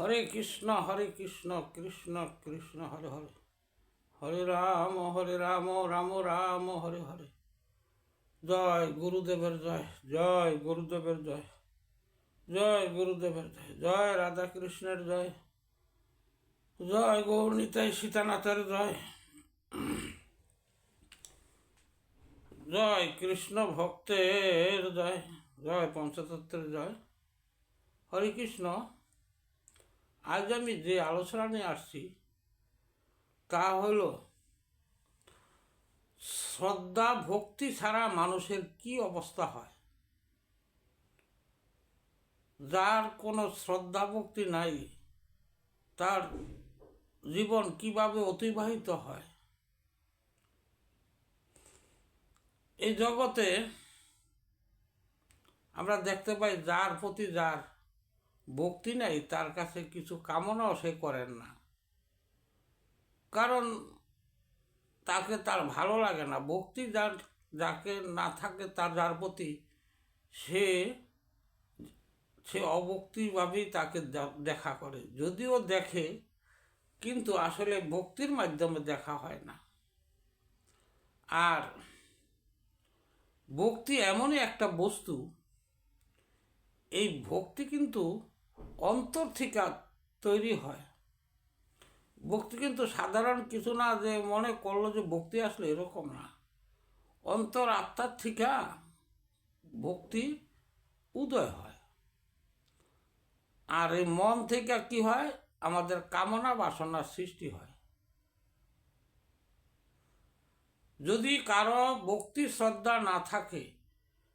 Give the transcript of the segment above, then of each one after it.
হরে কৃষ্ণ হরে কৃষ্ণ কৃষ্ণ কৃষ্ণ, হরে হরে। হরে রাম হরে রাম রাম রাম, হরে হরে। জয় গুরুদেবের জয় জয় গুরুদেবের জয় জয় গুরুদেবের জয় জয় রাধা কৃষ্ণের জয় জয় গৌরনীতাই সীতানাথের জয় জয় কৃষ্ণ ভক্তের জয় জয় পঞ্চতত্ত্বের জয়। হরে কৃষ্ণ। আজ আমি যে আলোচনা নিয়ে আসছি, তা হল, শ্রদ্ধা ভক্তি ছাড়া মানুষের কি অবস্থা হয়? যার কোনো শ্রদ্ধা ভক্তি নাই, তার জীবন কীভাবে অতিবাহিত হয়? এই জগতে আমরা দেখতে পাই যার প্রতি যার ভক্তি নাই, তার কাছে কিছু কামনাও সে করেন না। কারণ তাকে তার ভালো লাগে না। ভক্তি যার, যাকে না থাকে তার, যার প্রতি সে সে অভক্তিভাবেই তাকে দেখা করে। যদিও দেখে, কিন্তু আসলে ভক্তির মাধ্যমে দেখা হয় না। আর ভক্তি এমনই একটা বস্তু, এই ভক্তি কিন্তু অন্তর থেকে তৈরি হয়। ভক্তি কিন্তু সাধারণ কিছু না যে মনে করল যে ভক্তি আসলে এরকম না। অন্তর আত্মার থেকে ভক্তি উদয় হয়। আর এই মন থেকে কি হয়? আমাদের কামনা বাসনার সৃষ্টি হয়। যদি কারও ভক্তি শ্রদ্ধা না থাকে,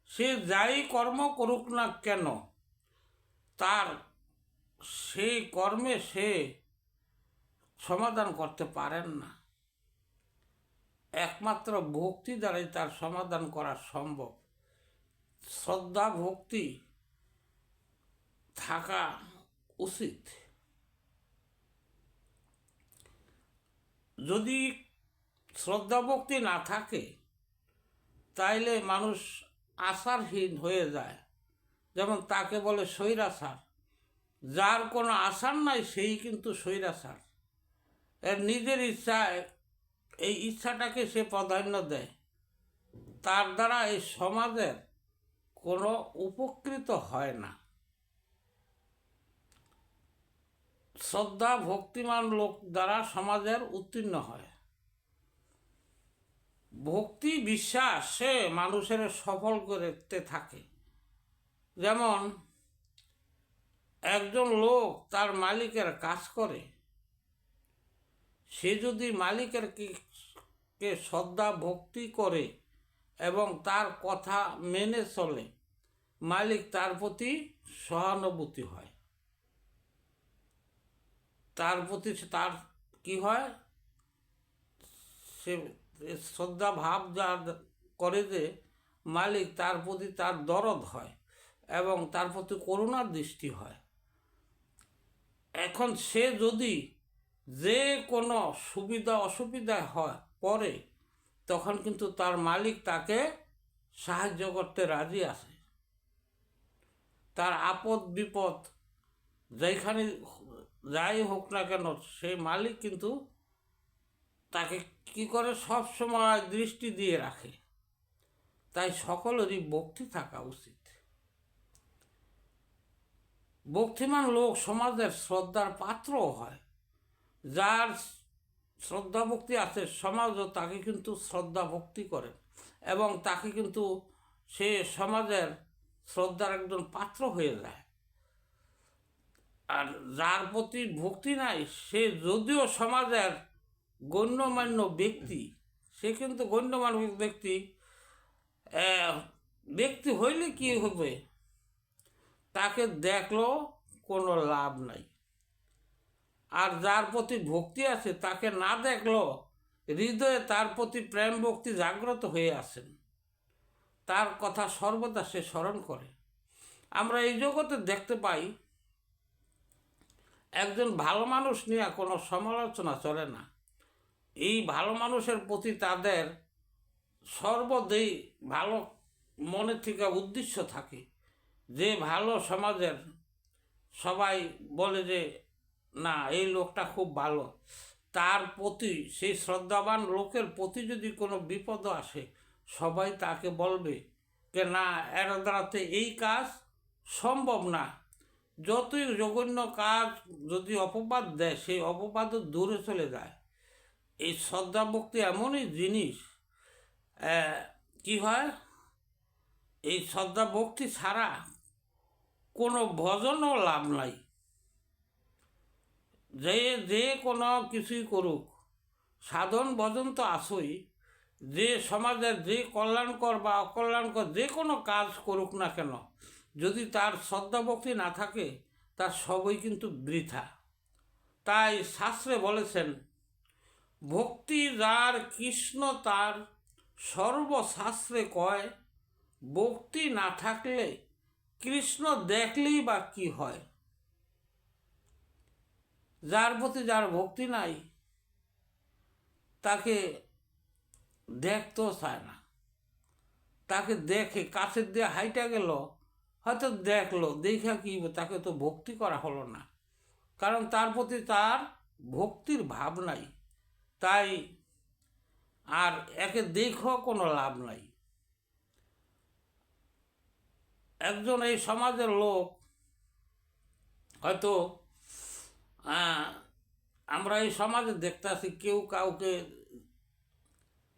সে যাই কর্ম করুক না কেন, তার সেই কর্মে সে সমাধান করতে পারেন না। একমাত্র ভক্তি দ্বারাই তার সমাধান করা সম্ভব। শ্রদ্ধা, ভক্তি থাকা উচিত। যদি শ্রদ্ধা, ভক্তি না থাকে, তাইলে মানুষ আশারহীন হয়ে যায়। যেমন তাকে বলে স্বৈরাচার। যার কোনো আশার নাই, সেই কিন্তু স্বৈরাচার। এর নিজের ইচ্ছায় এই ইচ্ছাটাকে সে প্রাধান্য দেয়। তার দ্বারা এই সমাজের কোনো উপকৃত হয় না। শ্রদ্ধা, ভক্তিমান লোক দ্বারা সমাজের উত্তীর্ণ হয়। ভক্তি, বিশ্বাস সে মানুষের সফল করতে থাকে। যেমন একজন লোক তার মালিকের কাজ করে, সে যদি মালিকের কে শ্রদ্ধা ভক্তি করে এবং তার কথা মেনে চলে, মালিক তার প্রতি সহানুভূতি হয়। তার প্রতি তার কি হয়? সে শ্রদ্ধা ভাব যা করে যে মালিক তার প্রতি তার দরদ হয় এবং তার প্রতি করুণার দৃষ্টি হয়। এখন সে যদি যে কোনো সুবিধা অসুবিধা হয় পরে তখন কিন্তু তার মালিক তাকে সাহায্য করতে রাজি আছে। তার আপদ বিপদ যেখানে যাই হোক না কেন সেই মালিক কিন্তু তাকে কি করে সব সময় দৃষ্টি দিয়ে রাখে। তাই সকলেরই ভক্তি থাকা উচিত। ভক্তিমান লোক সমাজের শ্রদ্ধার পাত্রও হয়। যার শ্রদ্ধা ভক্তি আছে, সমাজও তাকে কিন্তু শ্রদ্ধা ভক্তি করে এবং তাকে কিন্তু সে সমাজের শ্রদ্ধার একজন পাত্র হয়ে যায়। আর যার প্রতি ভক্তি নাই, সে যদিও সমাজের গণ্যমান্য ব্যক্তি, সে কিন্তু গণ্যমান্য ব্যক্তি ব্যক্তি হইলে কি হবে? তাকে দেখল, কোনো লাভ নাই। আর যার প্রতি ভক্তি আছে, তাকে না দেখল, হৃদয়ে তার প্রতি প্রেম ভক্তি জাগ্রত হয়ে আছেন। তার কথা সর্বদা সে স্মরণ করে। আমরা এই জগতে দেখতে পাই, একজন ভালো মানুষ নিয়ে কোনো সমালোচনা চলে না। এই ভালো মানুষের প্রতি তাদের সর্বদাই ভালো মনে থেকে উদ্দেশ্য থাকে। যে ভালো সমাজের সবাই বলে যে, না, এই লোকটা খুব ভালো। তার প্রতি, সেই শ্রদ্ধাবান লোকের প্রতি যদি কোনো বিপদ আসে, সবাই তাকে বলবে যে, না এর দ্বারাতে এই কাজ সম্ভব না। যতই জঘন্য কাজ যদি অপবাদ দেয়, সেই অপবাদও দূরে চলে যায়। এই শ্রদ্ধা ভক্তি এমনই জিনিস কি হয়? এই শ্রদ্ধা ভক্তি ছাড়া কোনো ভজনও লাভ নাই। যে যে কোনো কিছুই করুক। সাধন, ভজন তো আসই যে সমাজের যে কল্যাণকর বা অকল্যাণকর যে কোনো কাজ করুক না কেন, যদি তার শ্রদ্ধা ভক্তি না থাকে, তার সবই কিন্তু বৃথা। তাই শাস্ত্রে বলেছেন, ভক্তি যার কৃষ্ণ তার সর্বশাস্ত্রে কয়, ভক্তি না থাকলে কৃষ্ণ দেখলেই বা কি হয়? যার প্রতি যার ভক্তি নাই, তাকে দেখতেও চায় না। তাকে দেখে কাছের দিয়ে হাইটা গেল, হয়তো দেখল, দেখা কি, তাকে তো ভক্তি করা হলো না। কারণ তার প্রতি তার ভক্তির ভাব নাই। তাই আর একে দেখো কোনো লাভ নাই। একজন এই সমাজের লোক হয়তো আমরা এই সমাজে দেখতে আছি কেউ কাউকে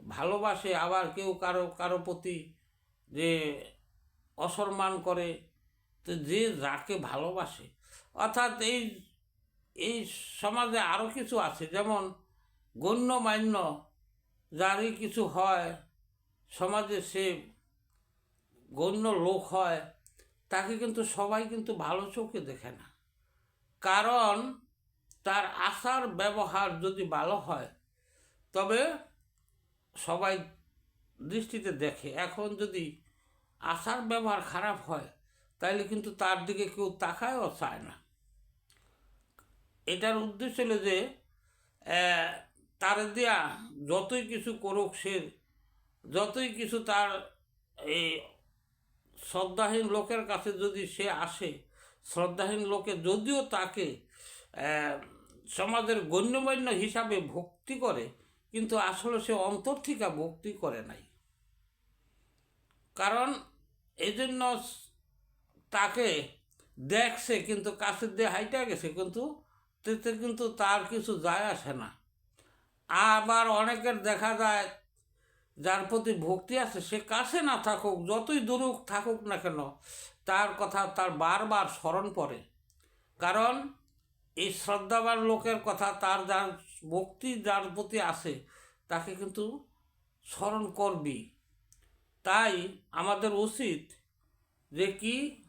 ভালোবাসে, আবার কেউ কারও কারও প্রতি যে অসম্মান করে, তো যে যাকে ভালোবাসে। অর্থাৎ এই এই সমাজে আরও কিছু আছে, যেমন গণ্যমান্য যারই কিছু হয়, সমাজে সে গণ্য লোক হয় তাকে কিন্তু সবাই কিন্তু ভালো চোখে দেখে না। কারণ তার আচার ব্যবহার যদি ভালো হয়, তবে সবাই দৃষ্টিতে দেখে। এখন যদি আচার ব্যবহার খারাপ হয়, তাইলে কিন্তু তার দিকে কেউ তাকায়ও চায় না। এটার উদ্দেশ্য হলো যে তার দেয়া যতই কিছু করুক সে, যতই কিছু তার এই শ্রদ্ধাহীন লোকের কাছে যদি সে আসে, শ্রদ্ধাহীন লোকে যদিও তাকে সমাজের গণ্যমান্য হিসাবে ভক্তি করে, কিন্তু আসলে সে অন্তর থেকে ভক্তি করে নাই। কারণ এই জন্য তাকে দেখছে, কিন্তু কাছের দিয়ে হাইটা গেছে, কিন্তু তাতে কিন্তু তার কিছু যায় আসে না। আবার অনেকের দেখা যায় যার প্রতি ভক্তি আছে, সে কাছে না থাকুক, যতই দূরক থাকুক না কেন, তার কথা তার বারবার স্মরণ পড়ে। কারণ এই শ্রদ্ধাবান লোকের কথা, তার যার ভক্তি যার প্রতি আছে, তাকে কিন্তু স্মরণ করবি। তাই আমাদের উচিত যে কি,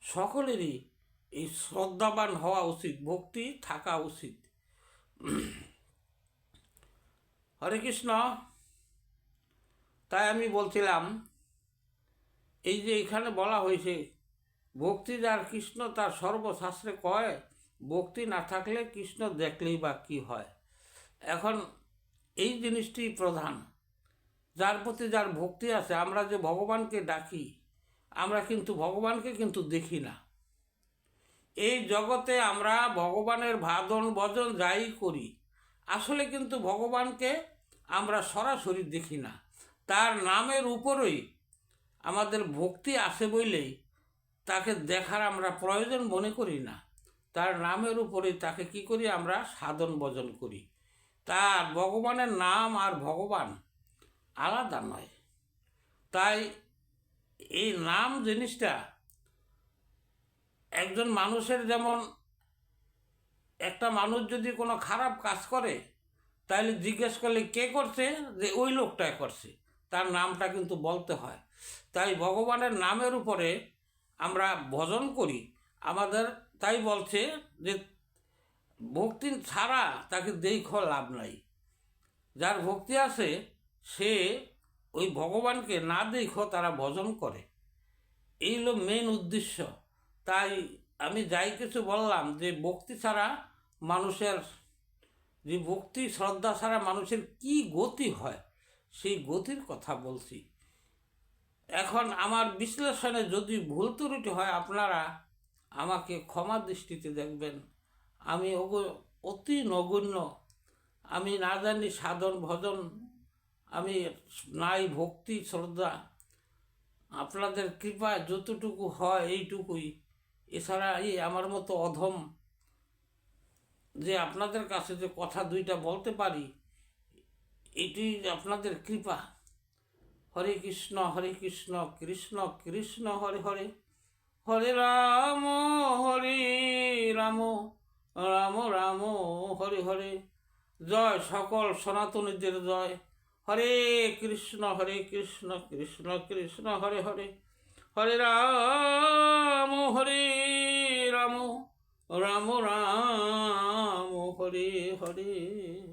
সকলেরই এই শ্রদ্ধাবান হওয়া উচিত, ভক্তি থাকা উচিত। হরে কৃষ্ণ। তাই আমি বলছিলাম, এই যে এখানে বলা হয়েছে, ভক্তি যার কৃষ্ণ তার সর্বশাস্ত্রে কয়, ভক্তি না থাকলে কৃষ্ণ দেখলেই বা কী হয়। এখন এই জিনিসটি প্রধান। যার প্রতি যার ভক্তি আছে, আমরা যে ভগবানকে ডাকি, আমরা কিন্তু ভগবানকে কিন্তু দেখি না। এই জগতে আমরা ভগবানের ভাদন ভজন যাই করি, আসলে কিন্তু ভগবানকে আমরা সরাসরি দেখি না। তার নামের উপরেই আমাদের ভক্তি আছে বলেই তাকে দেখার আমরা প্রয়োজন মনে করি না। তার নামের উপরেই তাকে কি করি আমরা সাধন ভজন করি। তার ভগবানের নাম আর ভগবান আলাদা নয়। তাই এই নাম জিনিসটা একজন মানুষের যেমন একটা মানুষ যদি কোনো খারাপ কাজ করে তাহলে জিজ্ঞেস করলে কে করছে? যে ওই লোকটাই করছে। তার নামটা কিন্তু বলতে হয়। তাই ভগবানের নামের উপরে আমরা ভজন করি। আমাদের তাই বলছে যে ভক্তি ছাড়া তাকে দেখ লাভ নাই। যার ভক্তি আছে, সে ওই ভগবানকে না দেখো তারা ভজন করে। এই হলো মেন উদ্দেশ্য। তাই আমি যাই কিছু বললাম যে ভক্তি ছাড়া মানুষের, যে ভক্তি, শ্রদ্ধা ছাড়া মানুষের কি গতি হয়? সেই গতির কথা বলছি। এখন আমার বিশ্লেষণে যদি ভুল ত্রুটি হয়, আপনারা আমাকে ক্ষমা দৃষ্টিতে দেখবেন। আমি অতি নগণ্য। আমি না জানি সাধন, ভজন, আমি নাই ভক্তি, শ্রদ্ধা। আপনাদের কৃপা যতটুকু হয় এইটুকুই। এছাড়া এই আমার মতো অধম যে আপনাদের কাছে যে কথা দুইটা বলতে পারি এটি আপনাদের কৃপা। হরে কৃষ্ণ হরে কৃষ্ণ কৃষ্ণ কৃষ্ণ, হরে হরে। হরে রাম হরে রাম রাম রাম, হরে হরে। জয় সকল সনাতনীদের জয়। হরে কৃষ্ণ হরে কৃষ্ণ কৃষ্ণ কৃষ্ণ, হরে হরে। হরে রাম হরে রাম রাম রাম, হরে হরে।